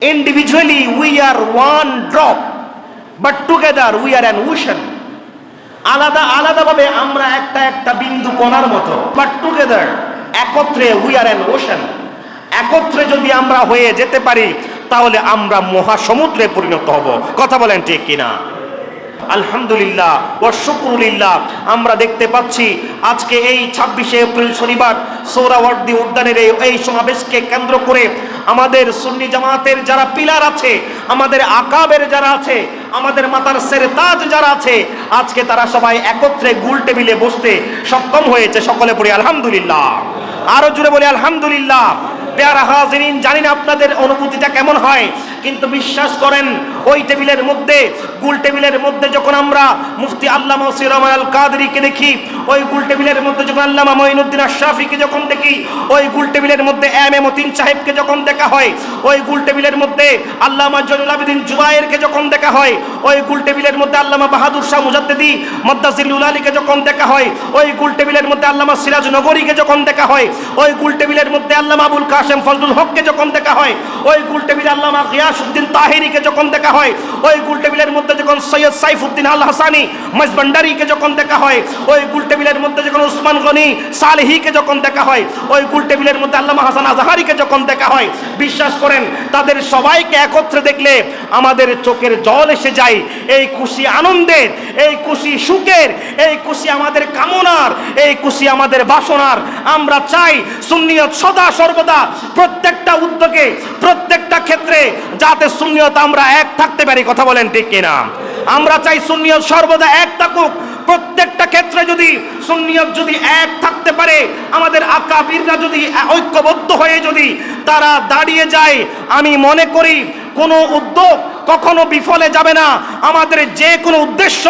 Individually, we are one drop, but together we are an ocean. আলাদা আলাদাভাবে আমরা একটা একটা বিন্দু কণার মতো বাট টুগেদার একত্রে উই আর অ্যান ওশান একত্রে যদি আমরা হয়ে যেতে পারি তাহলে আমরা মহাসমুদ্রে পরিণত হব। কথা বলেন ঠিক কিনা? আলহামদুলিল্লাহ ও শুক্রুলিল্লাহ আমরা দেখতে পাচ্ছি আজকে এই ছাব্বিশে এপ্রিল শনিবার সৌরাওয়ার্দী উদ্যানের এই সমাবেশকে কেন্দ্র করে আমাদের সুন্নি জামাতের যারা পিলার আছে, আমাদের আকাবের যারা আছে, আমাদের মাতার সের তাজ যারা আছে, আজকে তারা সবাই একত্রে গুল টেবিলে বসতে সক্ষম হয়েছে, সকলে পড়ি আলহামদুলিল্লাহ। আরও জুড়ে বলি আলহামদুলিল্লাহ। পেয়ারা হাজিরিন জানিনা আপনাদের অনুভূতিটা কেমন হয় কিন্তু বিশ্বাস করেন, ওই টেবিলের মধ্যে, গুল টেবিলের মধ্যে যখন আমরা মুফতি আল্লামা সিরামান আল কাদরিকে দেখি, ওই গুল টেবিলের মধ্যে যখন আল্লামা মঈনুদ্দিন আশরাফিকে যখন দেখি, ওই গুল টেবিলের মধ্যে এম এ মতিন সাহেবকে যখন দেখা হয়, ওই গুল টেবিলের মধ্যে আল্লামা জয়নুল আবেদিন জুবায়েরকে যখন দেখা হয়, ওই গুল টেবিলের মধ্যে আল্লামা বাহাদুর শাহ মুজাদ্দিদি মদ্দাসিল আলীকে যখন দেখা হয়, ওই গুল টেবিলের মধ্যে আল্লামা সিরাজ নগরীকে যখন দেখা হয়, ওই গুল টেবিলের মধ্যে আল্লামা আবুল কাশেম ফজলুল হককে যখন দেখা হয়, ওই গুল টেবিলে আল্লামা গিয়াসউদ্দিন তাহিরিকে যখন দেখা হয়, ওই গুল টেবিলের মধ্যে যখন সৈয়দ সাইফুদ্দিন আল হাসানি মজবন্ডারিকে যখন দেখা হয়, ওই গুল টেবিলের মধ্যে যখন উসমান গনি সালেহিকে যখন দেখা হয়, ওই গুল টেবিলের মধ্যে আল্লামা হাসান আজহারিকে যখন দেখা হয়, বিশ্বাস করেন, তাদের সবাইকে একত্রে দেখলে আমাদের চোখের জল এসে যায়। এই খুশি আনন্দের, এই খুশি সুখের, এই খুশি আমাদের কামনার, এই খুশি আমাদের বাসনার আমরা চাই সুন্নিয়ত সদা সর্বদা প্রত্যেকটা উদ্যোগে প্রত্যেকটা ক্ষেত্রে যাতে সুন্নিয়ত আমরা এক থাকতে পারি, কথা বলেন ঠিক কিনা? আমরা চাই সুন্নিয়ত সর্বদা এক থাকুক। প্রত্যেকটা ক্ষেত্রে যদি সুন্নিয়ত যদি এক থাকতে পারে, আমাদের আকাবিররা যদি ঐক্যবদ্ধ হয়ে যদি তারা দাঁড়িয়ে যায়, আমি মনে করি কোনো উদ্যোগ কখনো বিফলে যাবে না। আমাদের যে কোনো উদ্দেশ্য,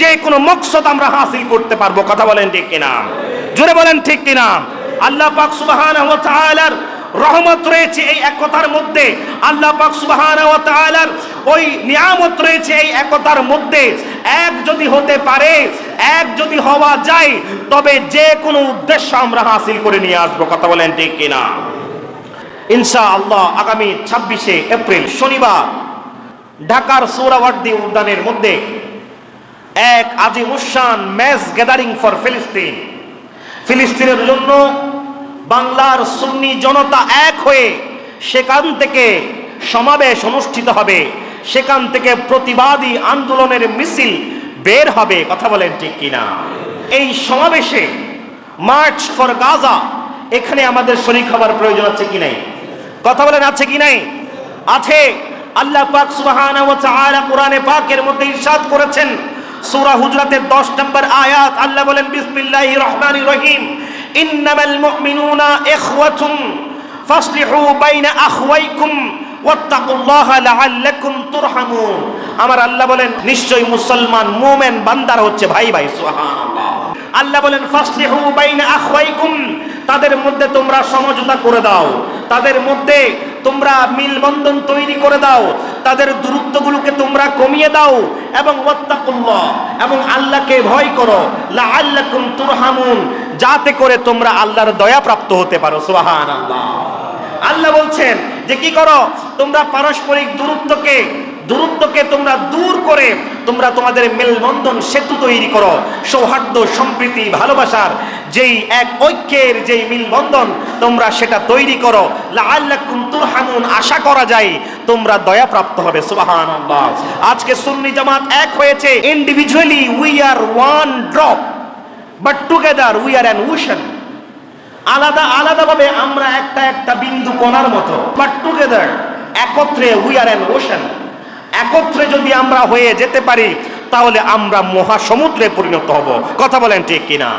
যে কোনো মকসদ আমরা হাসিল করতে পারব, কথা বলেন ঠিক কিনা? জোরে বলেন ঠিক কিনা? আল্লাহ পাক তাআলার রহমত রয়েছে এই একতার মধ্যে। আল্লাহ পাক সুবহানাহু ওয়া তাআলার ওই নিয়ামত রয়েছে এই একতার মধ্যে। এক যদি হতে পারে, এক যদি হওয়া যায়, তবে যে কোনো উদ্দেশ্য আমরা হাসিল করে নিয়ে আসব। কথা বলেন ঠিক কিনা? ইনশা আল্লাহ আগামী ছাব্বিশে এপ্রিল শনিবার ঢাকার সৌরাওয়ার্দী উদ্যানের মধ্যে এক আজিমুসান ম্যাচ গ্যাদারিং ফর ফিলিস্তিন। ফিলিস্তিনের জন্য বাংলার সুন্নি জনতা এক হয়ে সেখান থেকে সমাবেশ অনুষ্ঠিত হবে। সেখান থেকে প্রতিবাদী আন্দোলনের মিছিল বের হবে, কথা বলেন ঠিক কিনা? এই সমাবেশে মার্চ ফর গাজা, এখানে আমাদের শরীর হবার প্রয়োজন আছে কি নাই? কথা বলেন আছে কি নাই? আছে। আল্লাহ পাক তাআলা কোরআনে পাকের মধ্যে ইরশাদ করেছেন, সূরা হুজরাতের 10 নম্বর আয়াত। আল্লাহ বলেন, বিসমিল্লাহির রহমানির রহিম। ইন্নামাল মুমিনুনা ইখওয়াতুন ফাসলিহু বাইনা আখওয়াইকুম আমার আল্লাহ বলেন, নিশ্চয়ই মুসলমান, মুমিন, বান্দার হচ্ছে ভাই ভাই আল্লাহ বলেন তাদের মধ্যে তোমরা সমঝোতা করে দাও। তাদের মধ্যে তোমরা মিলবন্ধন তৈরি করে দাও। তাদের দূরত্বগুলোকে তোমরা কমিয়ে দাও এবং এবং আল্লাহকে ভয় করো। লাআল্লাকুম তুরহামুন, যাতে করে তোমরা আল্লাহর দয়া প্রাপ্ত হতে পারো। সুবহানাল্লাহ। আল্লাহ বলছেন যে কি করো? তোমরা পারস্পরিক দূরত্বকে দূরত্বকে তোমরা দূর করে তোমরা তোমাদের মেলবন্ধন সেতু তৈরি করো। সৌহার্দ্য, সম্প্রীতি, ভালোবাসার যেই এক ঐক্যের যেই মিলবন্ধন তোমরা সেটা তৈরি করো। লাআল্লাকুম তুরহামুন, আশা করা যায় তোমরা দয়াপ্রাপ্ত হবে, সুবহানাল্লাহ। আজকে সুন্নি জামাত এক হয়েছে individually we are one drop but together we are an ocean আলাদা, আলাদাভাবে আমরা একটা একটা বিন্দু কণার মতো বাট টুগেদার একত্রে উই আর অ্যান ওশন একত্রে যদি আমরা হয়ে যেতে পারি, তাহলে আমরা মহাসমুদ্রে পরিণত হব। কথা বলেন ঠিক কিনা?